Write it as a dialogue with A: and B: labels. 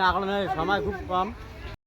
A: না কারণে সময় খুব কম।